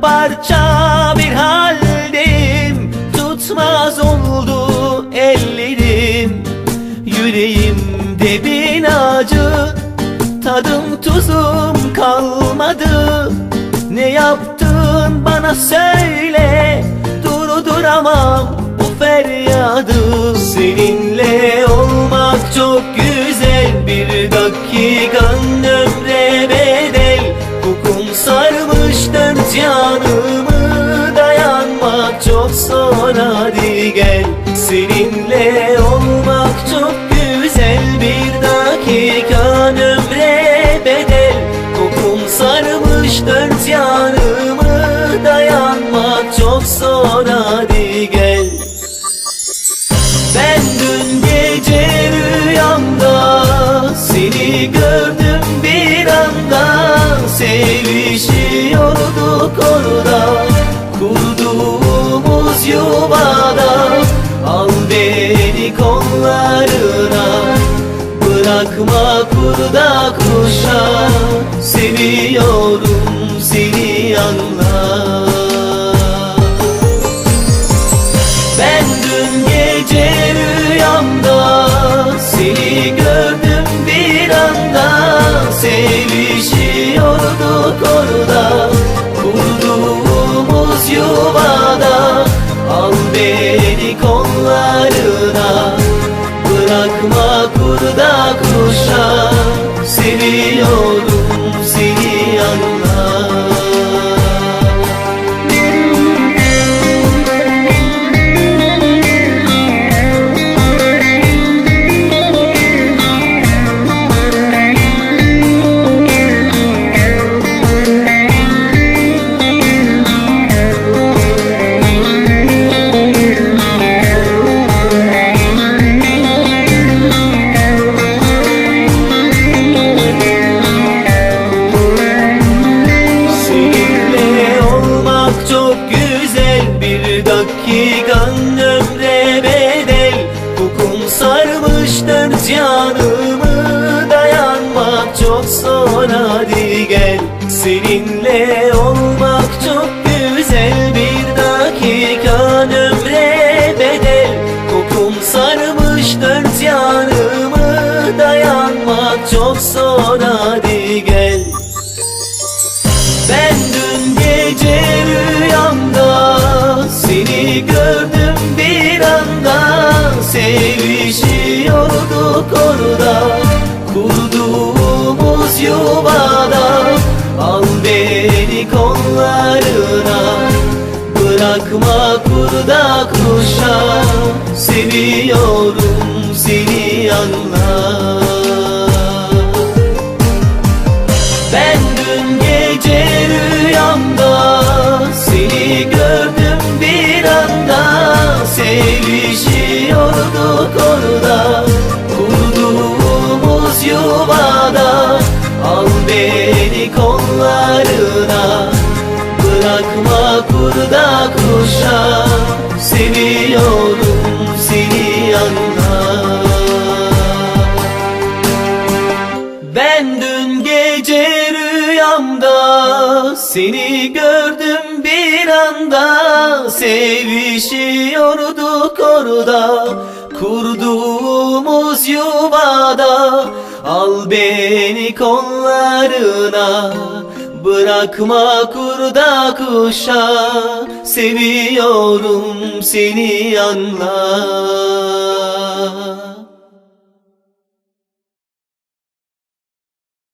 Paramparça bir haldeyim Tutmaz oldu ellerim. Yüreğimde bin acı Tadım tuzum kalmadı. Ne yaptın bana söyle Durduramam bu feryadı. Seninle Seninle olmak Al beni kollarına bırakma kurda kuşa. Seviyorum seni anla ben dün gece rüyamda seni gördüm bir anda. Sevişiyorduk orada kurduğumuz yuvada. Al beni kollarına bırakma kurda kuşa. Seviyorum dört yanımı Dayanmak çok zor. Hadi gel Seninle olmak çok güzel. Bir dakikan ömre bedel. Kokum sarmış dört yanımı Dayanmak çok zor. Hadi Sevişiyorduk orada kurduğumuz yuvada. Al beni kollarına bırakma kurda kuşa. Seviyorum seni anla ben dün gece bırakma kurda kuşa Seviyorum seni anla ben dün gece rüyamda seni gördüm bir anda. Sevişiyorduk orada kurduğumuz yuvada. Al beni kollarına Bırakma kurda kuşa Seviyorum seni anla